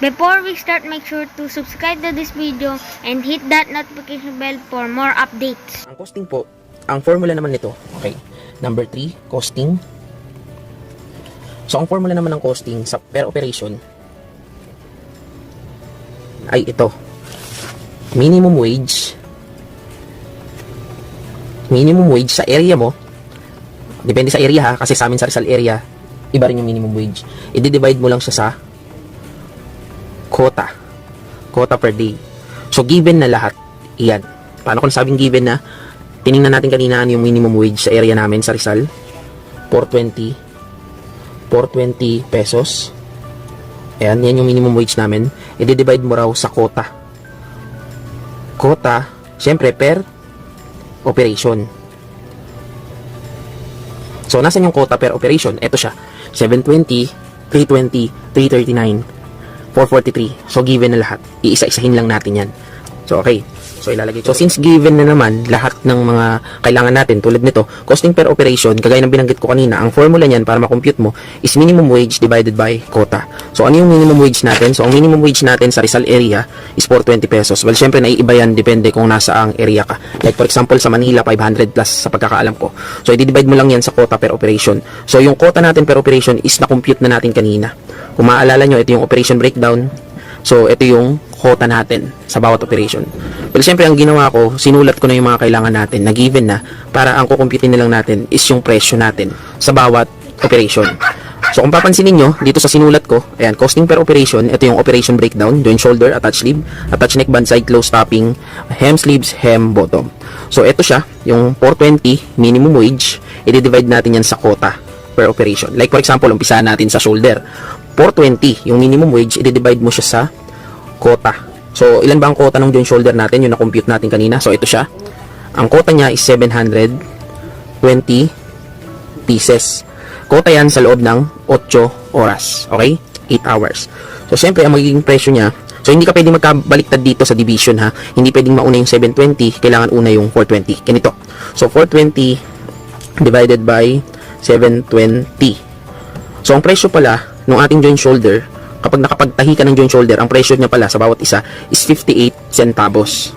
Before we start, make sure to subscribe to this video and hit that notification bell for more updates. Ang costing po, ang formula naman nito, okay, number 3, costing. So, ang formula naman ng costing sa per operation ay ito. Minimum wage minimum wage sa area mo depende sa area ha, kasi sa amin sa Rizal area iba rin yung minimum wage i-divide mo lang siya sa quota. Quota per day. So given na lahat iyan. Paano kung sabing given na tiningnan natin kanina ano yung minimum wage sa area namin sa Rizal? 420 420 pesos. Ayan yan yung minimum wage namin. I-divide mo raw sa quota. Quota syempre per operation. So nasan yung quota per operation? Ito siya. 720 320 339 443 so given na lahat iisa-isahin lang natin yan so okay So ilalagay ko. So since given na naman lahat ng mga kailangan natin tulad nito, costing per operation, kagaya ng binanggit ko kanina, ang formula niyan para ma-compute mo is minimum wage divided by quota. So ano yung minimum wage natin? So ang minimum wage natin sa Rizal area is 420 pesos. Well, syempre naiiba yan depende kung nasa ang area ka. Like for example sa Manila 500 plus sa pagkakaalam ko. So i-divide mo lang yan sa quota per operation. So yung quota natin per operation is na-compute na natin kanina. Kung maalala nyo, ito yung operation breakdown. So, ito yung quota natin sa bawat operation. Well, syempre, ang ginawa ko, sinulat ko na yung mga kailangan natin na given na para ang kukumpitin na lang natin is yung presyo natin sa bawat operation. So, kung papansin niyo dito sa sinulat ko, ayan, costing per operation, ito yung operation breakdown, joint shoulder, attach sleeve, attach neck band side close topping, hem sleeves, hem bottom. So, ito siya, yung 420 minimum wage, i-divide natin yan sa quota per operation. Like for example, umpisahan natin sa shoulder. 420, yung minimum wage, i-divide mo siya sa quota. So, ilan ba ang quota ng joint shoulder natin? Yung na-compute natin kanina. So, ito siya. Ang quota niya is 720 pieces. Quota yan sa loob ng 8 oras. Okay? 8 hours. So, syempre, ang magiging presyo niya, so, hindi ka pwedeng magkabaliktad dito sa division, ha? Hindi pwedeng mauna yung 720, kailangan una yung 420. Ganito. So, 420 divided by 720. So, ang presyo pala ng ating joint shoulder, kapag nakapagtahi ka ng joint shoulder, ang presyo niya pala sa bawat isa is 58 centavos.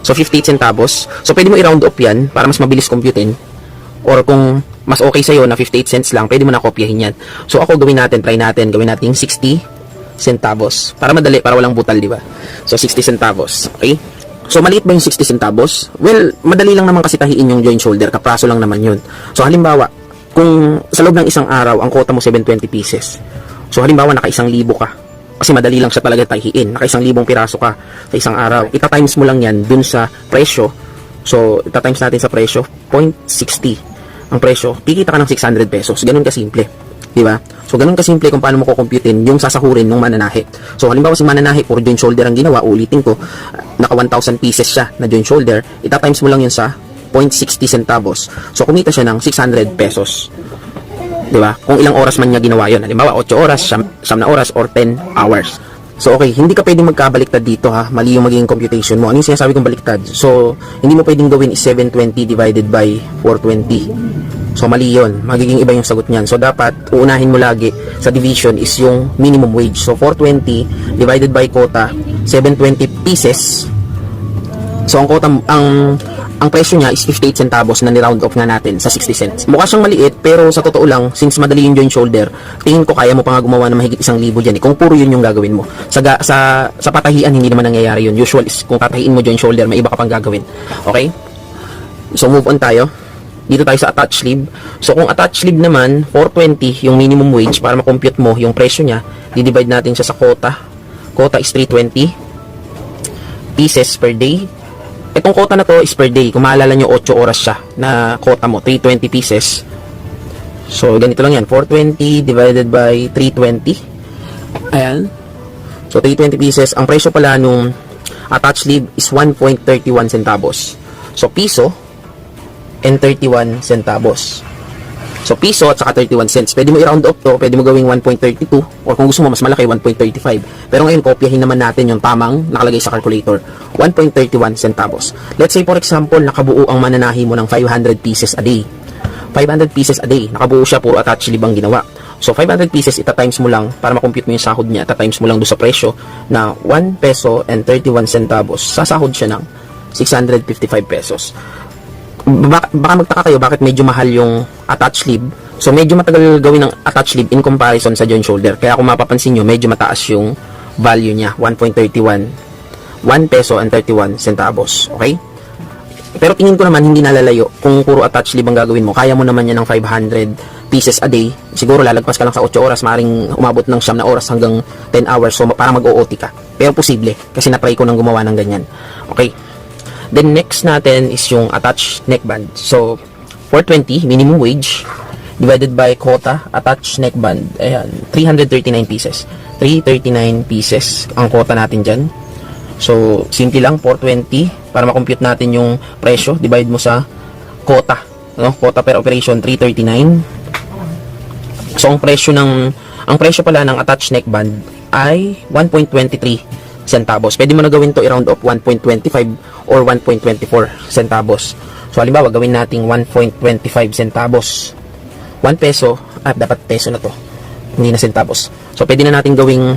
So, 58 centavos. So, pwede mo i-round up yan para mas mabilis computein. Or kung mas okay sa'yo na 58 cents lang, pwede mo na kopyahin yan. So, ako gawin natin, try natin, gawin natin 60 centavos. Para madali, para walang butal, di ba? So, 60 centavos. Okay? So, maliit ba yung 60 centavos? Well, madali lang naman kasi tahiin yung joint shoulder. Kapraso lang naman yun. So, halimbawa, kung sa loob ng isang araw, ang quota mo 720 pieces. So, halimbawa, naka isang libo ka. Kasi madali lang siya talaga tahiin. Naka isang libong piraso ka sa isang araw. Ita-times mo lang yan dun sa presyo. So, ita-times natin sa presyo, 0.60 ang presyo. Kikita ka ng 600 pesos. Ganun kasimple. Di ba? So, ganun kasimple kung paano mo kukumputin yung sasahurin ng mananahi. So, halimbawa si mananahi, puro joint shoulder ang ginawa, ulitin ko, naka 1,000 pieces siya na joint shoulder, ita-times mo lang yun sa 0.60 centavos. So, kumita siya ng 600 pesos. Di ba? Kung ilang oras man niya ginawa yun. Halimbawa, 8 oras, 9 na oras, or 10 hours. So, okay, hindi ka pwedeng magkabaliktad dito ha. Mali yung magiging computation mo. Ano yung sinasabi kong baliktad? So, hindi mo pwedeng gawin is 720 divided by 420. So, mali yun. Magiging iba yung sagot niyan. So, dapat, uunahin mo lagi sa division is yung minimum wage. So, 420 divided by quota, 720 pieces. So, ang quota, ang ang presyo niya is 58 centavos na ni-round off nga natin sa 60 cents. Mukha siyang maliit, pero sa totoo lang, since madali yung joint shoulder, tingin ko kaya mo pa nga gumawa ng mahigit isang libo dyan. Eh, kung puro yun yung gagawin mo. Sa, sa, sa patahian, hindi naman nangyayari yun. Usual is, kung patahiin mo joint shoulder, may iba ka pang gagawin. Okay? So, move on tayo. Dito tayo sa attach sleeve. So, kung attach sleeve naman, 420 yung minimum wage para makompute mo yung presyo niya, di-divide natin siya sa quota. Quota is 320 pieces per day. Itong quota na to is per day. Kung maalala nyo, 8 oras siya na quota mo. 320 pieces. So, ganito lang yan. 420 divided by 320. Ayan. So, 320 pieces. Ang presyo pala nung attached sleeve is 1.31 centavos. So, piso and 31 centavos. So, piso at saka 31 cents. Pwede mo i-round up to, pwede mo gawing 1.32 or kung gusto mo mas malaki, 1.35. Pero ngayon, kopyahin naman natin yung tamang nakalagay sa calculator. 1.31 centavos. Let's say for example, nakabuo ang mananahi mo ng 500 pieces a day. 500 pieces a day. Nakabuo siya, puro attach libang ginawa. So, 500 pieces, ita-times mo lang para makompute mo yung sahod niya. Ita-times mo lang doon sa presyo na 1 peso and 31 centavos. Sasahod siya ng 655 pesos. Baka, magtaka kayo bakit medyo mahal yung attached sleeve. So, medyo matagal gawin ng attached sleeve in comparison sa joint shoulder. Kaya kung mapapansin nyo, medyo mataas yung value niya. 1.31 1 peso and 31 centavos. Okay? Pero tingin ko naman hindi nalalayo kung puro attached sleeve ang gagawin mo. Kaya mo naman yan ng 500 pieces a day. Siguro lalagpas ka lang sa 8 oras, maring umabot ng siyam na oras hanggang 10 hours. So para mag-OOT ka. Pero posible kasi na-try ko nang gumawa ng ganyan. Okay. Then next natin is yung attached neckband. So 420 minimum wage divided by quota attached neckband. Ayan, 339 pieces. 339 pieces ang quota natin dyan. So, simple lang, 420 para makompute natin yung presyo. Divide mo sa quota. No? Quota per operation, 339. So, ang presyo ng ang presyo pala ng attached neckband ay 1.23 centavos. Pwede mo na gawin to i-round off 1.25 or 1.24 centavos. So, halimbawa, gawin nating 1.25 centavos. 1 peso, ah, dapat peso na to. Hindi na centavos. So, pwede na natin gawing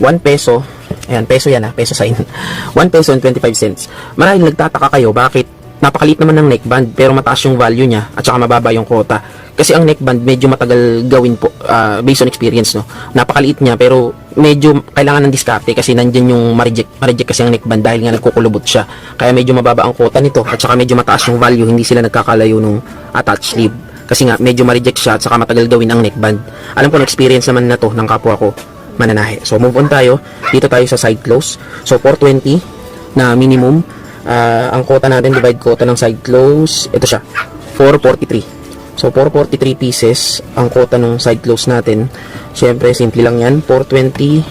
1 peso, ayan, peso yan ha, peso sign. 1 peso and 25 cents. Maraming nagtataka kayo, bakit napakaliit naman ng neckband pero mataas yung value niya at saka mababa yung quota. Kasi ang neckband medyo matagal gawin po ah, based on experience no. Napakaliit niya pero medyo kailangan ng diskarte kasi nandiyan yung ma-reject, ma-reject kasi ang neckband dahil nga nagkukulubot siya. Kaya medyo mababa ang quota nito at saka medyo mataas yung value, hindi sila nagkakalayo nung attached sleeve. Kasi nga medyo ma-reject siya at saka matagal gawin ang neckband. Alam ko na experience naman na to ng kapwa ko mananahe. So move on tayo. Dito tayo sa side close. So 420 na minimum. Ah, ang quota natin divide quota ng side close. Ito siya. 443. So 443 pieces ang quota ng side close natin. Syempre simple lang 'yan. 420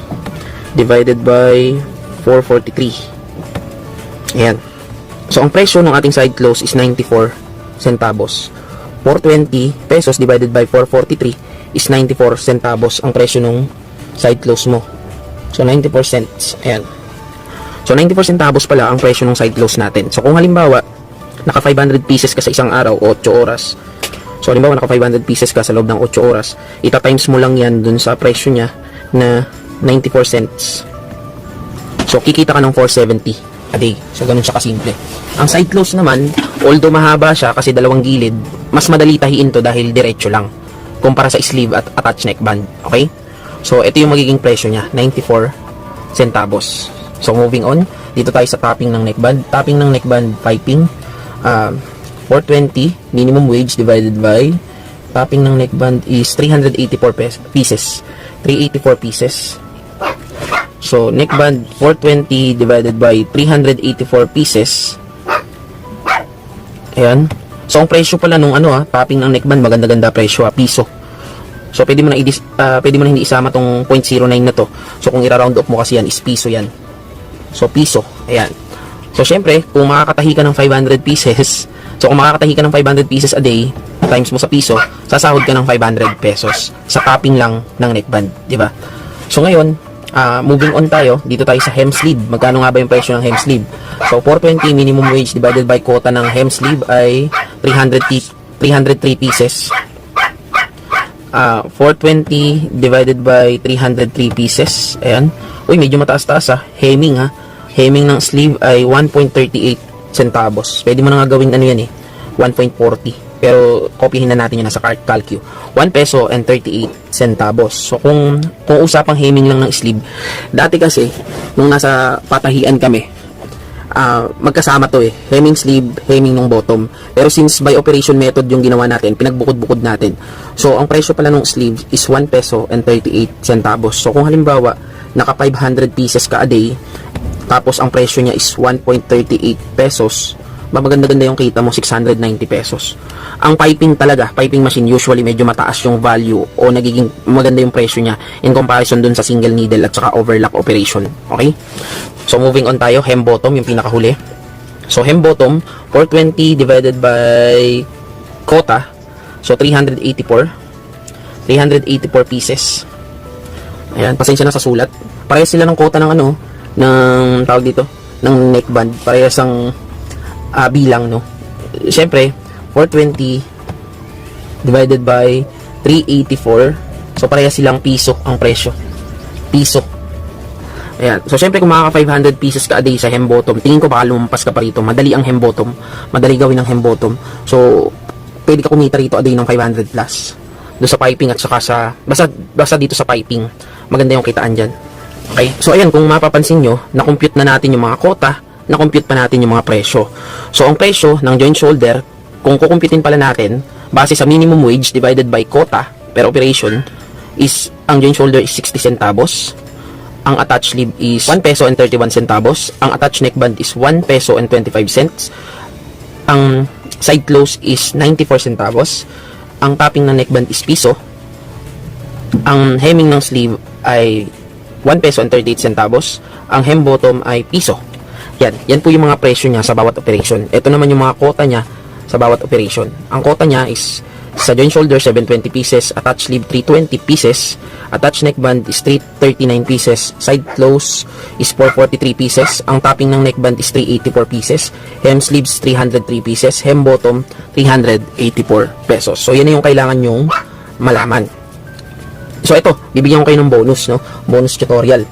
divided by 443. Ayan. So ang presyo ng ating side close is 94 centavos. 420 pesos divided by 443 is 94 centavos ang presyo ng side close mo. So 94 cents. Ayan. So 94 centavos pala ang presyo ng side close natin. So kung halimbawa naka 500 pieces ka sa isang araw, 8 oras. So halimbawa naka 500 pieces ka sa loob ng 8 oras, ita-times mo lang yan dun sa presyo niya na 94 cents. So kikita ka ng 470 a day. So ganun siya kasimple. Ang side close naman, although mahaba siya kasi dalawang gilid, mas madali tahiin to dahil diretso lang kumpara sa sleeve at attached neckband. Okay? So ito yung magiging presyo niya, 94 centavos. So moving on, dito tayo sa topping ng neckband. Topping ng neckband piping, um, 420 minimum wage divided by topping ng neckband is 384 pes- pieces. 384 pieces. So, neckband 420 divided by 384 pieces. Ayan. So, ang presyo pala nung ano ah, topping ng neckband, maganda-ganda presyo ah, piso. So, pwede mo na, i- ah, pwede mo na hindi isama tong 0.09 na to. So, kung i-round off mo kasi yan, is piso yan. So, piso. Ayan. So, syempre, kung makakatahi ka ng 500 pieces, so kung makakatahi ka ng 500 pieces a day, times mo sa piso, sasahod ka ng 500 pesos sa topping lang ng neckband, ba? So, ngayon, ah, moving on tayo, dito tayo sa hem sleeve. Magkano nga ba yung presyo ng hem sleeve? So, 420 minimum wage divided by quota ng hem sleeve ay 300 pi- 303 pieces. Ah, 420 divided by 303 pieces. Ayan. Uy, medyo mataas-taas ah. Hemming ha. Hemming ng sleeve ay 1.38 centavos. Pwede mo na nga gawin ano yan eh. 1.40. Pero kopyahin na natin yun sa cal- calcu. 1 peso and 38 centavos. So kung kung usapang hemming lang ng sleeve, dati kasi nung nasa patahian kami, ah magkasama to eh. Hemming sleeve, hemming ng bottom. Pero since by operation method yung ginawa natin, pinagbukod-bukod natin. So, ang presyo pala ng sleeve is 1 peso and 38 centavos. So, kung halimbawa, naka 500 pieces ka a day, tapos ang presyo niya is 1.38 pesos, maganda-ganda yung kita mo, 690 pesos. Ang piping talaga, piping machine, usually medyo mataas yung value o nagiging maganda yung presyo niya in comparison dun sa single needle at saka overlock operation. Okay? So, moving on tayo, hem bottom, yung pinakahuli. So, hem bottom, 420 divided by quota. So, 384. 384 pieces. Ayan, pasensya na sa sulat. Parehas sila ng quota ng ano, ng tawag dito, ng neckband. Parehas ang ah, bilang, no? Siyempre, 420 divided by 384 So, pareha silang piso ang presyo. Piso. Ayan. So, syempre, kung makaka 500 pieces ka a day sa hem bottom, tingin ko baka lumampas ka pa rito. Madali ang hem bottom. Madali gawin ang hem bottom. So, pwede ka kumita rito a day ng 500 plus. Doon sa piping at saka sa, basta, basta dito sa piping. Maganda yung kitaan dyan. Okay? So, ayan, kung mapapansin nyo, na-compute na natin yung mga kota, na-compute pa natin yung mga presyo. So, ang presyo ng joint shoulder, kung kukumpitin pala natin, base sa minimum wage divided by quota per operation, is, ang joint shoulder is 60 centavos. Ang attached sleeve is 1 peso and 31 centavos. Ang attached neckband is 1 peso and 25 cents. Ang side close is 94 centavos. Ang topping ng neckband is piso. Ang hemming ng sleeve ay 1 peso and 38 centavos. Ang hem bottom ay piso. Yan, yan po yung mga presyo niya sa bawat operation. Ito naman yung mga quota niya sa bawat operation. Ang quota niya is sa joint shoulder 720 pieces, attached sleeve 320 pieces, attached neckband is 339 pieces, side close is 443 pieces, ang topping ng neckband is 384 pieces, hem sleeves 303 pieces, hem bottom 384 pesos. So yan na yung kailangan yung malaman. So ito, bibigyan ko kayo ng bonus, no? Bonus tutorial.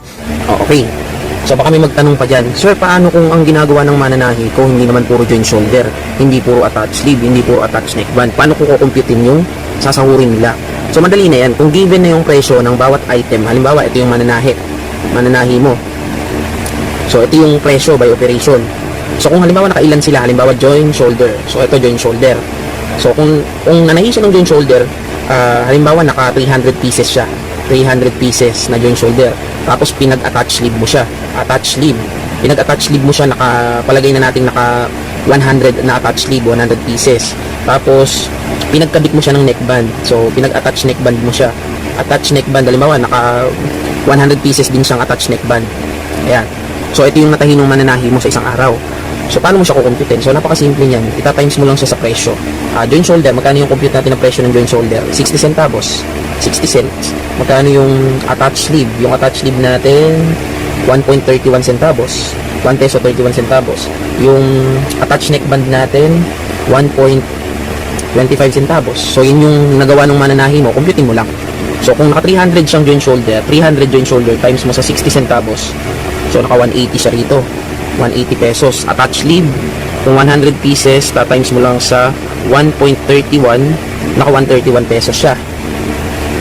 Okay. So baka may magtanong pa dyan, Sir, paano kung ang ginagawa ng mananahi ko hindi naman puro joint shoulder, hindi puro attached sleeve, hindi puro attached neckband, paano ko kukumputin yung sasahurin nila? So madali na yan, kung given na yung presyo ng bawat item, halimbawa ito yung mananahi, mananahi mo. So ito yung presyo by operation. So kung halimbawa nakailan sila, halimbawa joint shoulder, so ito joint shoulder. So kung, kung nanahi siya ng joint shoulder, ah, halimbawa naka 300 pieces siya, 300 pieces na joint shoulder. Tapos pinag-attach sleeve mo siya. Attach sleeve. Pinag-attach sleeve mo siya, nakapalagay na natin naka 100 na attach sleeve, 100 pieces. Tapos pinagkabit mo siya ng neckband. So pinag-attach neckband mo siya. Attach neckband, halimbawa naka 100 pieces din siyang attach neckband. Ayan. So ito yung natahi ng mananahi mo sa isang araw. So paano mo siya kukumputin? So napakasimple niyan. Ita-times mo lang siya sa presyo. Ah, joint shoulder, magkano yung compute natin ng presyo ng joint shoulder? 60 centavos. 60 cents. Magkano yung attached sleeve? Yung attached sleeve natin 1.31 centavos. 1 peso 31 centavos. Yung attached neckband natin 1.25 centavos. So yun yung nagawa ng mananahi mo, computing mo lang. So kung naka 300 siyang joint shoulder, 300 joint shoulder times mo sa 60 centavos. So naka 180 siya rito. 180 pesos. Attached sleeve, kung 100 pieces, ta-times mo lang sa 1.31, naka 131 pesos siya.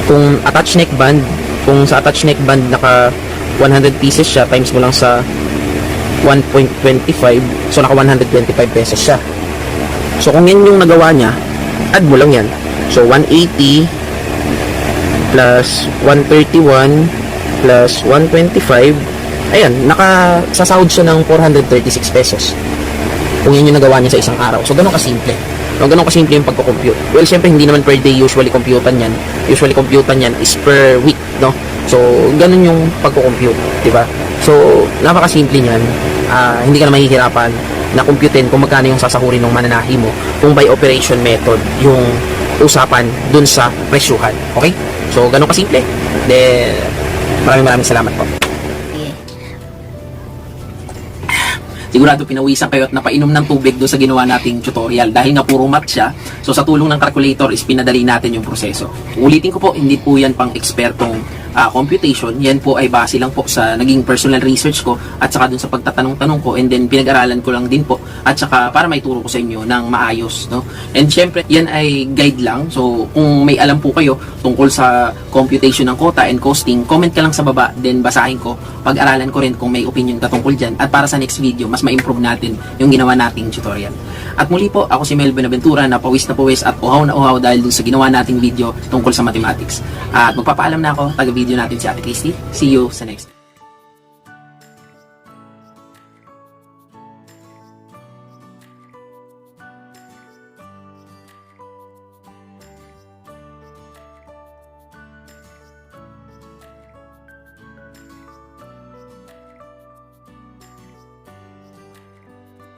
Kung attached neckband, kung sa attached neckband naka 100 pieces siya, times mo lang sa 1.25, so naka 125 pesos siya. So kung yan yung nagawa niya, add mo lang yan. So 180 plus 131 plus 125 ayan, nakasasahod siya ng 436 pesos. Kung yun yung nagawa niya sa isang araw. So, ganun kasimple. No, ganun kasimple yung pagko-compute. Well, syempre, hindi naman per day usually computan yan. Usually computan yan is per week, no? So, ganun yung pagko-compute, di ba? So, napakasimple niyan. Ah, hindi ka na mahihirapan na computein kung magkano yung sasahurin ng mananahi mo kung by operation method yung usapan dun sa presyuhan. Okay? So, ganun kasimple. Then, maraming maraming salamat po. Sigurado pinawisan kayo at napainom ng tubig doon sa ginawa nating tutorial. Dahil nga puro math siya so sa tulong ng calculator is pinadali natin yung proseso. Ulitin ko po hindi po yan pang ekspertong ah, computation yan po ay base lang po sa naging personal research ko at saka dun sa pagtatanong-tanong ko and then pinag-aralan ko lang din po at saka para may turo ko sa inyo ng maayos no? And syempre yan ay guide lang. So kung may alam po kayo tungkol sa computation ng quota and costing comment ka lang sa baba then basahin ko. Pag-aralan ko rin kung may opinion ka tungkol dyan. At para sa next video mas ma-improve natin yung ginawa nating tutorial. At muli po ako si Mel Benaventura na pawis na pawis at uhaw na uhaw dahil dun sa ginawa nating video tungkol sa mathematics. At magpapaalam na ako taga video natin si Ate Christy see you sa next